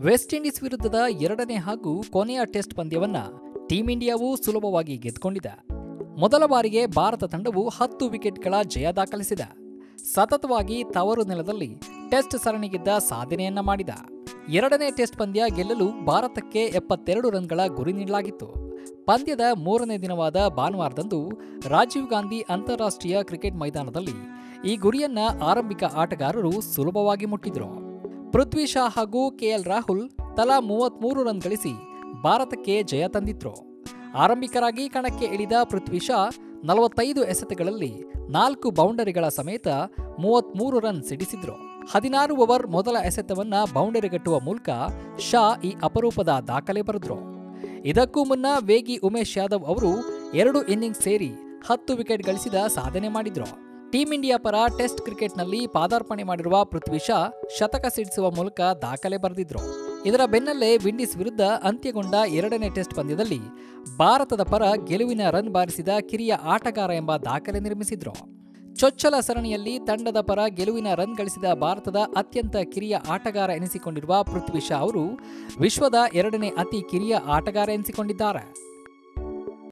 West Indies ವಿರುದ್ಧದ ಎರಡನೇ ಹಾಗೂ ಕೊನೆಯ ಟೆಸ್ಟ್ ಪಂದ್ಯವನ್ನ ಟೀಂ ಇಂಡಿಯಾವು ಸುಲಭವಾಗಿ ಗೆದ್ದುಕೊಂಡಿದೆ. ಮೊದಲ ಬಾರಿಗೆ ಭಾರತ ತಂಡವು ಹತ್ತು ವಿಕೆಟ್ಗಳ ಜಯ ದಾಖಲಿಸಿದೆ. ಸತತವಾಗಿ ತವರು ನೆಲದಲ್ಲಿ ಟೆಸ್ಟ್ ಸರಣಿಗಿದ್ದ ಸಾಧನೆಯನ್ನ ಮಾಡಿದ. ಎರಡನೇ ಟೆಸ್ಟ್ ಪಂದ್ಯ ಗೆಲ್ಲಲು ಭಾರತಕ್ಕೆ ಎಪ್ಪತ್ತೆರಡು ರನ್ಗಳ ಗುರಿ ನೀಡಲಾಗಿತ್ತು. ಪಂದ್ಯದ ಮೂರನೇ ದಿನವಾದ ಭಾನುವಾರದಂದು ರಾಜೀವ್ ಗಾಂಧಿ ಅಂತಾರಾಷ್ಟ್ರೀಯ ಕ್ರಿಕೆಟ್ ಮೈದಾನದಲ್ಲಿ ಈ ಗುರಿಯನ್ನ ಆರಂಭಿಕ ಆಟಗಾರರು ಸುಲಭವಾಗಿ ಮುಟ್ಟಿದ್ರು. ಪೃಥ್ವಿ ಶಾ ಹಾಗೂ ಕೆಎಲ್ ರಾಹುಲ್ ತಲಾ ಮೂವತ್ಮೂರು ರನ್ ಗಳಿಸಿ ಭಾರತಕ್ಕೆ ಜಯ ತಂದಿದ್ರು. ಆರಂಭಿಕರಾಗಿ ಕಣಕ್ಕೆ ಇಳಿದ ಪೃಥ್ವಿ ಶಾ ನಲವತ್ತೈದು ಎಸೆತಗಳಲ್ಲಿ ನಾಲ್ಕು ಬೌಂಡರಿಗಳ ಸಮೇತ ಮೂವತ್ಮೂರು ರನ್ ಸಿಡಿಸಿದ್ರು. ಹದಿನಾರು ಓವರ್ ಮೊದಲ ಎಸೆತವನ್ನ ಬೌಂಡರಿಗಟ್ಟುವ ಮೂಲಕ ಶಾ ಈ ಅಪರೂಪದ ದಾಖಲೆ ಬರೆದ್ರು. ಇದಕ್ಕೂ ಮುನ್ನ ವೇಗಿ ಉಮೇಶ್ ಯಾದವ್ ಅವರು ಎರಡು ಇನ್ನಿಂಗ್ಸ್ ಸೇರಿ ಹತ್ತು ವಿಕೆಟ್ ಗಳಿಸಿದ ಸಾಧನೆ ಮಾಡಿದ್ರು. ಟೀಂ ಇಂಡಿಯಾ ಪರ ಟೆಸ್ಟ್ ಕ್ರಿಕೆಟ್ನಲ್ಲಿ ಪಾದಾರ್ಪಣೆ ಮಾಡಿರುವ ಪೃಥ್ವಿ ಶಾ ಶತಕ ಸಿಡಿಸುವ ಮೂಲಕ ದಾಖಲೆ ಬರೆದಿದ್ರು. ಇದರ ಬೆನ್ನಲ್ಲೇ ವಿಂಡೀಸ್ ವಿರುದ್ಧ ಅಂತ್ಯಗೊಂಡ ಎರಡನೇ ಟೆಸ್ಟ್ ಪಂದ್ಯದಲ್ಲಿ ಭಾರತದ ಪರ ಗೆಲುವಿನ ರನ್ ಬಾರಿಸಿದ ಕಿರಿಯ ಆಟಗಾರ ಎಂಬ ದಾಖಲೆ ನಿರ್ಮಿಸಿದ್ರು. ಚೊಚ್ಚಲ ಸರಣಿಯಲ್ಲಿ ತಂಡದ ಪರ ಗೆಲುವಿನ ರನ್ ಗಳಿಸಿದ ಭಾರತದ ಅತ್ಯಂತ ಕಿರಿಯ ಆಟಗಾರ ಎನಿಸಿಕೊಂಡಿರುವ ಪೃಥ್ವಿ ಶಾ ಅವರು ವಿಶ್ವದ ಎರಡನೇ ಅತಿ ಕಿರಿಯ ಆಟಗಾರ ಎನಿಸಿಕೊಂಡಿದ್ದಾರೆ.